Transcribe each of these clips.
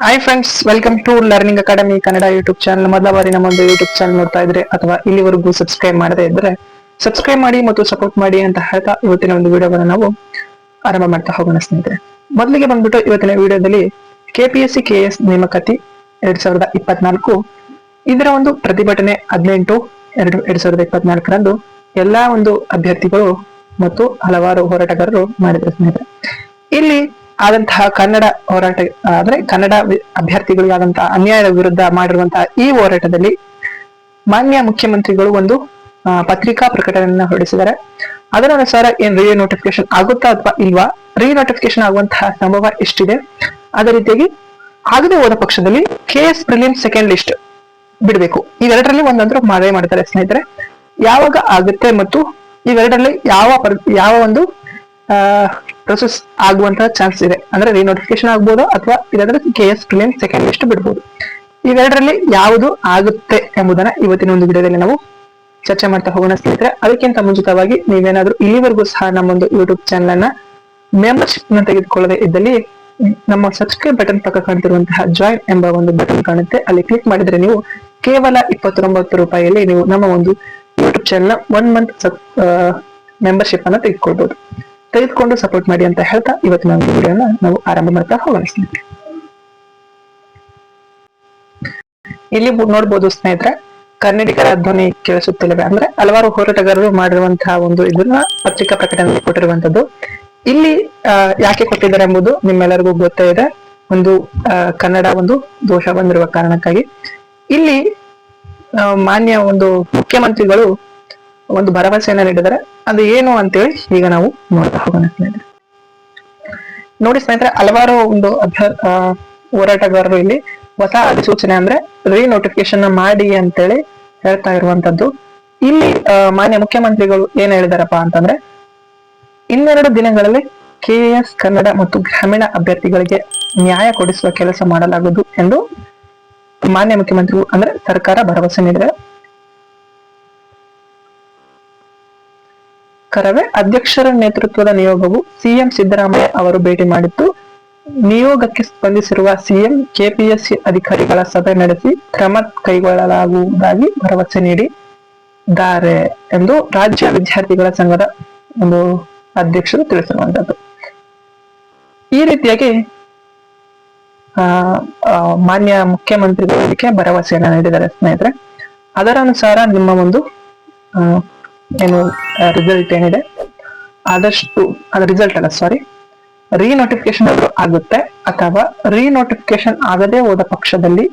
Hi friends welcome to learning academy Kannada YouTube channel ಮೊದಲ ಬಾರಿ ನಮ್ಮೊಂದು YouTube channel ನೋಡ್ತಾ ಇದ್ರೆ ಅಥವಾ ಇಲ್ಲಿವರೆಗೂ ಸಬ್ಸ್ಕ್ರೈಬ್ ಮಾಡದೇ ಇದ್ರೆ ಸಬ್ಸ್ಕ್ರೈಬ್ ಮಾಡಿ ಮತ್ತು ಸಪೋರ್ಟ್ ಮಾಡಿ ಅಂತ ಹೇಳ್ತಾ ಇವತ್ತಿನ ಒಂದು ವಿಡಿಯೋವನ್ನು ನಾವು ಆರಂಭ ಮಾಡ್ತಾ ಹೋಗೋಣ ಸ್ನೇಹಿತರೆ. ಮೊದಲಿಗೆ ಬಂದ್ಬಿಟ್ಟು ಇವತ್ತಿನ ವಿಡಿಯೋದಲ್ಲಿ ಕೆಪಿಎಸ್ಸಿ ಕೆಎಸ್ ನೇಮಕಾತಿ ಎರಡ್ ಸಾವಿರದ ಇಪ್ಪತ್ನಾಲ್ಕು ಇದರ ಒಂದು ಪ್ರತಿಭಟನೆ ಹದಿನೆಂಟು ಎರಡು ಎರಡ್ ಸಾವಿರದ ಇಪ್ಪತ್ನಾಲ್ಕರಂದು ಎಲ್ಲಾ ಒಂದು ಅಭ್ಯರ್ಥಿಗಳು ಮತ್ತು ಹಲವಾರು ಹೋರಾಟಗಾರರು ಮಾಡಿದ್ರು ಸ್ನೇಹಿತರೆ. ಇಲ್ಲಿ ಆದಂತಹ ಕನ್ನಡ ಹೋರಾಟ ಅಂದ್ರೆ ಕನ್ನಡ ವಿ- ಅಭ್ಯರ್ಥಿಗಳಿಗೆ ಆದಂತಹ ಅನ್ಯಾಯದ ವಿರುದ್ಧ ಮಾಡಿರುವಂತಹ ಈ ಹೋರಾಟದಲ್ಲಿ ಮಾನ್ಯ ಮುಖ್ಯಮಂತ್ರಿಗಳು ಒಂದು ಪತ್ರಿಕಾ ಪ್ರಕಟಣೆಯನ್ನ ಹೊರಡಿಸಿದ್ದಾರೆ. ಅದರ ಅನುಸಾರ ಏನ್ ರೀ ನೋಟಿಫಿಕೇಶನ್ ಆಗುತ್ತಾ ಅಥವಾ ಇಲ್ವಾ? ರೀ ನೋಟಿಫಿಕೇಶನ್ ಆಗುವಂತಹ ಸಂಭವ ಎಷ್ಟಿದೆ? ಅದೇ ರೀತಿಯಾಗಿ ಆಗದೆ ಹೋದ ಪಕ್ಷದಲ್ಲಿ K S prelim second list ಬಿಡಬೇಕು. ಇವೆರಡರಲ್ಲಿ ಒಂದಂದ್ರೂ ಮಾಡೇ ಮಾಡ್ತಾರೆ ಸ್ನೇಹಿತರೆ. ಯಾವಾಗ ಆಗುತ್ತೆ ಮತ್ತು ಇವೆರಡರಲ್ಲಿ ಯಾವ ಯಾವ ಒಂದು ಪ್ರೊಸೆಸ್ ಆಗುವಂತಹ ಚಾನ್ಸ್ ಇದೆ. ಅಂದ್ರೆ ರಿನೋಟಿಫಿಕೇಶನ್ ಆಗ್ಬೋದು ಅಥವಾ ಇದಾದ್ರೆ K S trillion second list ಬಿಡ್ಬೋದು. ಇವೆರಡರಲ್ಲಿ ಯಾವುದು ಆಗುತ್ತೆ ಎಂಬುದನ್ನ ಇವತ್ತಿನ ಒಂದು ವಿಡಿಯೋದಲ್ಲಿ ನಾವು ಚರ್ಚೆ ಮಾಡ್ತಾ ಹೋಗೋಣ ಸ್ನೇಹಿತರೆ. ಅದಕ್ಕಿಂತ ಮುಂಚಿತವಾಗಿ ನೀವೇನಾದ್ರೂ ಇಲ್ಲಿವರೆಗೂ ಸಹ ನಮ್ಮೊಂದು ಯೂಟ್ಯೂಬ್ ಚಾನಲ್ ಅನ್ನ ಮೆಂಬರ್ಶಿಪ್ನ ತೆಗೆದುಕೊಳ್ಳದೆ ಇದ್ದಲ್ಲಿ ನಮ್ಮ ಸಬ್ಸ್ಕ್ರೈಬ್ ಬಟನ್ ಪಕ್ಕ ಕಾಣ್ತಿರುವಂತಹ ಜಾಯಿನ್ ಎಂಬ ಒಂದು ಬಟನ್ ಕಾಣುತ್ತೆ. ಅಲ್ಲಿ ಕ್ಲಿಕ್ ಮಾಡಿದ್ರೆ ನೀವು ಕೇವಲ ಇಪ್ಪತ್ತೊಂಬತ್ತು ರೂಪಾಯಿಯಲ್ಲಿ ನೀವು ನಮ್ಮ ಒಂದು YouTube channel one month membership ಅನ್ನ ತೆಗೆದುಕೊಳ್ಬಹುದು ತೆಗೆದುಕೊಂಡು ಸಪೋರ್ಟ್ ಮಾಡಿ ಅಂತ ಹೇಳ್ತಾ ಇವತ್ತಿನ ಒಂದು ವಿಡಿಯೋನ ನಾವು ಆರಂಭ ಮಾಡ್ತಾ ಹೋಗೋಣ. ಇಲ್ಲಿ ನೋಡ್ಬೋದು ಸ್ನೇಹಿತರೆ, ಕನ್ನಡಿಗರ ಧ್ವನಿ ಕೇಳಿಸುತ್ತಿಲ್ಲವೆ ಅಂದ್ರೆ ಹಲವಾರು ಹೋರಾಟಗಾರರು ಮಾಡಿರುವಂತಹ ಒಂದು ಇದನ್ನ ಪತ್ರಿಕಾ ಪ್ರಕಟಣೆ ಕೊಟ್ಟಿರುವಂತದ್ದು. ಇಲ್ಲಿ ಯಾಕೆ ಕೊಟ್ಟಿದ್ದಾರೆ ಎಂಬುದು ನಿಮ್ಮೆಲ್ಲರಿಗೂ ಗೊತ್ತೇ ಇದೆ. ಒಂದು ಕನ್ನಡ ಒಂದು ದೋಷ ಬಂದಿರುವ ಕಾರಣಕ್ಕಾಗಿ. ಇಲ್ಲಿ ಮಾನ್ಯ ಒಂದು ಮುಖ್ಯಮಂತ್ರಿಗಳು ಒಂದು ಭರವಸೆಯನ್ನ ನೀಡಿದರೆ ಅದು ಏನು ಅಂತೇಳಿ ಈಗ ನಾವು ನೋಡ್ತಾ ಹೋಗೋಣ ಸ್ನೇಹಿತರೆ. ನೋಡಿ ಸ್ನೇಹಿತರೆ ಹಲವಾರು ಒಂದು ಅಭ್ಯ ಆ, ಹೋರಾಟಗಾರರು ಇಲ್ಲಿ ಹೊಸ ಅಧಿಸೂಚನೆ ಅಂದ್ರೆ ರೀ ನೋಟಿಫಿಕೇಶನ್ ಮಾಡಿ ಅಂತೇಳಿ ಹೇಳ್ತಾ ಇರುವಂತದ್ದು. ಇಲ್ಲಿ ಮಾನ್ಯ ಮುಖ್ಯಮಂತ್ರಿಗಳು ಏನ್ ಹೇಳಿದಾರಪ್ಪ ಅಂತಂದ್ರೆ ಇನ್ನೆರಡು ದಿನಗಳಲ್ಲಿ ಕೆಎಸ್ ಕನ್ನಡ ಮತ್ತು ಗ್ರಾಮೀಣ ಅಭ್ಯರ್ಥಿಗಳಿಗೆ ನ್ಯಾಯ ಕೊಡಿಸುವ ಕೆಲಸ ಮಾಡಲಾಗುವುದು ಎಂದು ಮಾನ್ಯ ಮುಖ್ಯಮಂತ್ರಿಗಳು ಅಂದ್ರೆ ಸರ್ಕಾರ ಭರವಸೆ ನೀಡಿದೆ ಕರವೇ ಅಧ್ಯಕ್ಷರ ನೇತೃತ್ವದ ನಿಯೋಗವು ಸಿಎಂ ಸಿದ್ದರಾಮಯ್ಯ ಅವರು ಭೇಟಿ ಮಾಡಿದ್ದು, ನಿಯೋಗಕ್ಕೆ ಸ್ಪಂದಿಸಿರುವ ಸಿಎಂ, ಕೆಪಿಎಸ್ಸಿ ಅಧಿಕಾರಿಗಳ ಸಭೆ ನಡೆಸಿ ಕ್ರಮ ಕೈಗೊಳ್ಳಲಾಗುವುದಾಗಿ ಭರವಸೆ ನೀಡಿದ್ದಾರೆ ಎಂದು ರಾಜ್ಯ ವಿದ್ಯಾರ್ಥಿಗಳ ಸಂಘದ ಒಂದು ಅಧ್ಯಕ್ಷರು ತಿಳಿಸಿರುವಂತದ್ದು. ಈ ರೀತಿಯಾಗಿ ಮಾನ್ಯ ಮುಖ್ಯಮಂತ್ರಿಗಳು ಭರವಸೆಯನ್ನು ನೀಡಿದ್ದಾರೆ ಸ್ನೇಹಿತರೆ. ಅದರ ಅನುಸಾರ ನಿಮ್ಮ ಒಂದು ಏನು ರಿಸಲ್ಟ್ ಏನಿದೆ? ಆದಷ್ಟು ಅದ ರಿಸಲ್ಟ್ ಅಲ್ಲ ಸಾರಿ ರೀ ನೋಟಿಫಿಕೇಶನ್ ಆಗುತ್ತೆ, ಅಥವಾ ರೀ ನೋಟಿಫಿಕೇಶನ್ ಆಗದೆ ಹೋದ ಪಕ್ಷದಲ್ಲಿ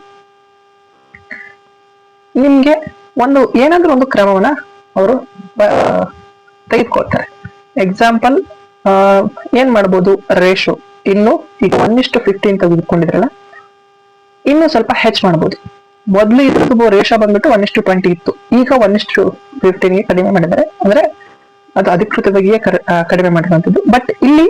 ನಿಮ್ಗೆ ಒಂದು, ಏನಾದ್ರೂ ಒಂದು ಕ್ರಮವನ್ನ ಅವರು ತೆಗೆದುಕೊಳ್ತಾರೆ. ಎಕ್ಸಾಂಪಲ್ ಏನ್ ಮಾಡ್ಬೋದು? ರೇಷೋ ಇನ್ನು, ಈಗ ಒಂದಿಷ್ಟು ಫಿಫ್ಟೀನ್ ತೆಗೆದುಕೊಂಡಿದ್ರಲ್ಲ, ಇನ್ನು ಸ್ವಲ್ಪ ಹೆಚ್ಚು ಮಾಡ್ಬೋದು. ಮೊದಲು ಇದ್ದು ರೇಷೋ ಬಂದ್ಬಿಟ್ಟು ಒಂದಿಷ್ಟು ಟ್ವೆಂಟಿ ಇತ್ತು. ಈಗ ಒನ್ ಇಷ್ಟು ಫಿಫ್ಟೀನ್ಗೆ ಕಡಿಮೆ ಮಾಡಿದ್ದಾರೆ ಅಂದ್ರೆ ಅದು ಅಧಿಕೃತವಾಗಿಯೇ ಕಡಿಮೆ ಮಾಡಿರುವಂತದ್ದು ಬಟ್ ಇಲ್ಲಿ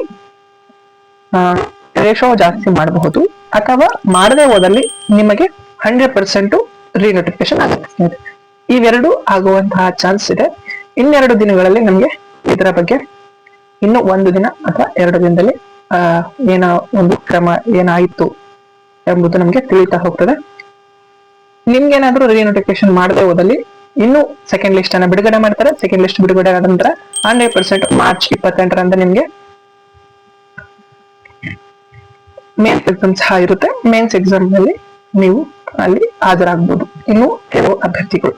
ರೇಷೋ ಜಾಸ್ತಿ ಮಾಡಬಹುದು, ಅಥವಾ ಮಾಡದೆ ಹೋದಲ್ಲಿ ನಿಮಗೆ ಹಂಡ್ರೆಡ್ ಪರ್ಸೆಂಟ್ ರೀನೋಟಿಫಿಕೇಶನ್ ಆಗುತ್ತೆ. ಇವೆರಡು ಆಗುವಂತಹ ಚಾನ್ಸ್ ಇದೆ. ಇನ್ನೆರಡು ದಿನಗಳಲ್ಲಿ ನಮಗೆ ಇದರ ಬಗ್ಗೆ ಇನ್ನು ಒಂದು ದಿನ ಅಥವಾ ಎರಡು ದಿನದಲ್ಲಿ ಏನ ಒಂದು ಕ್ರಮ ಏನಾಯಿತು ಎಂಬುದು ನಮಗೆ ತಿಳಿತಾ ಹೋಗ್ತದೆ. ನಿಮ್ಗೇನಾದ್ರೂ ರೀನೋಟಿಫಿಕೇಶನ್ ಮಾಡದೆ ಹೋದಲ್ಲಿ ಇನ್ನು ಸೆಕೆಂಡ್ ಲಿಸ್ಟ್ ಅನ್ನ ಬಿಡುಗಡೆ ಮಾಡ್ತಾರೆ. ಸೆಕೆಂಡ್ ಲಿಸ್ಟ್ ಬಿಡುಗಡೆ ಆದ ನಂತರ ಹಂಡ್ರೆಡ್ ಪರ್ಸೆಂಟ್ ಮಾರ್ಚ್ ಇಪ್ಪತ್ತೆಂಟರಂದು ನಿಮ್ಗೆ ಮೇನ್ಸ್ ಎಕ್ಸಾಮ್ ಸಹ ಇರುತ್ತೆ. ಮೇನ್ಸ್ ಎಕ್ಸಾಮ್ನಲ್ಲಿ ನೀವು ಅಲ್ಲಿ ಹಾಜರಾಗಬಹುದು ಇನ್ನು ಕೆಲವು ಅಭ್ಯರ್ಥಿಗಳು.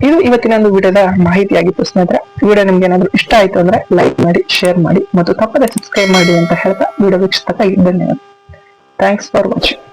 ಇದು ಇವತ್ತಿನ ಒಂದು ವಿಡಿಯೋದ ಮಾಹಿತಿಯಾಗಿತ್ತು ಸ್ನೇಹಿತರೆ. ವಿಡಿಯೋ ನಿಮ್ಗೆ ಏನಾದ್ರು ಇಷ್ಟ ಆಯ್ತು ಅಂದ್ರೆ ಲೈಕ್ ಮಾಡಿ ಶೇರ್ ಮಾಡಿ ಮತ್ತು ತಪ್ಪದೆ ಸಬ್ಸ್ಕ್ರೈಬ್ ಮಾಡಿ ಅಂತ ಹೇಳ್ತಾ ವಿಡಿಯೋ ವೀಕ್ಷಿಸ್ತಾ ಧನ್ಯವಾದ ಥ್ಯಾಂಕ್ಸ್ ಫಾರ್ ವಾಚಿಂಗ್